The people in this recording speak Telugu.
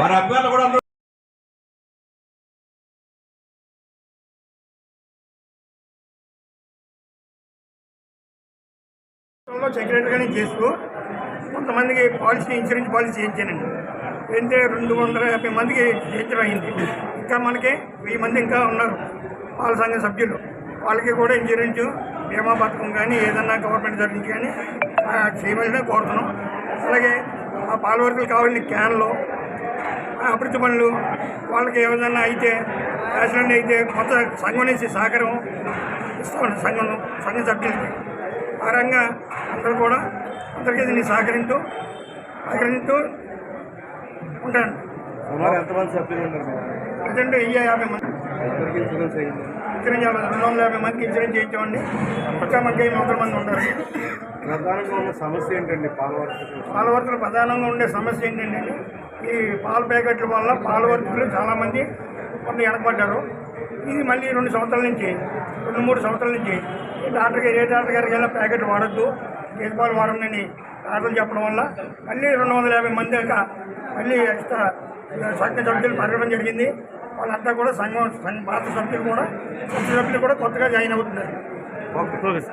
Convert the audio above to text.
వారి అభ్యర్థులు కూడా సెక్రటరీగానే చేస్తూ కొంతమందికి పాలసీ ఇన్సూరెన్స్ పాలసీ చేయించానండి. అయితే రెండు వందల యాభై మందికి చేయించడం అయింది. ఇంకా మనకి వెయ్యి మంది ఇంకా ఉన్నారు. పాల సంఘ సభ్యులు. వాళ్ళకి కూడా ఇన్సూరెన్స్ బీమా పథకం కానీ ఏదన్నా గవర్నమెంట్ తరఫు నుంచి కానీ చేయమని కోరుతున్నాం. అలాగే ఆ పాల వర్కులు కావాలని క్యాన్లు అభివృద్ధి పనులు వాళ్ళకి ఏదైనా అయితే యాక్సిడెంట్ అయితే కొత్త సంఘం నుంచి సహకారం ఇస్తామండి సంఘం సంఘ సభ్యులకి. ఆ రంగా అందరూ కూడా అందరికీ దీన్ని సహకరిస్తూ సహకరిస్తూ ఉంటాను. ఎంతమంది సభ్యులు? ప్రజెంట్ వెయ్యి యాభై మంది. ఇన్సూరెన్స్. రెండు వందల యాభై మందికి ఇన్సూరెన్స్ చేయించామండి. మనకి ఐదు వందల మంది ఉంటారు ప్రధానంగా ఉన్న సమస్య ఏంటండి పాల వర్తకులు పాల వర్తకులు ప్రధానంగా ఉండే సమస్య ఏంటంటే ఈ పాల ప్యాకెట్ల వల్ల పాల వర్తకులు చాలామంది కొంత వెనకబడ్డారు ఇది మళ్ళీ రెండు సంవత్సరాల నుంచి రెండు మూడు సంవత్సరాల నుంచి డాక్టర్ గారు ఏ డాక్టర్ గారికి వెళ్ళినా ప్యాకెట్ వాడద్దు గేదె పాలు వాడండి డాక్టర్లు చెప్పడం వల్ల మళ్ళీ రెండు వందల యాభై మంది దాకా మళ్ళీ ఎక్స్ట్రా సంఘ సభ్యులు పెరగడం జరిగింది. వాళ్ళంతా కూడా సంఘం సంఘ పాత సభ్యులు కూడా కొత్త సభ్యులు కూడా కొత్తగా జాయిన్ అవుతున్నారు ఓకే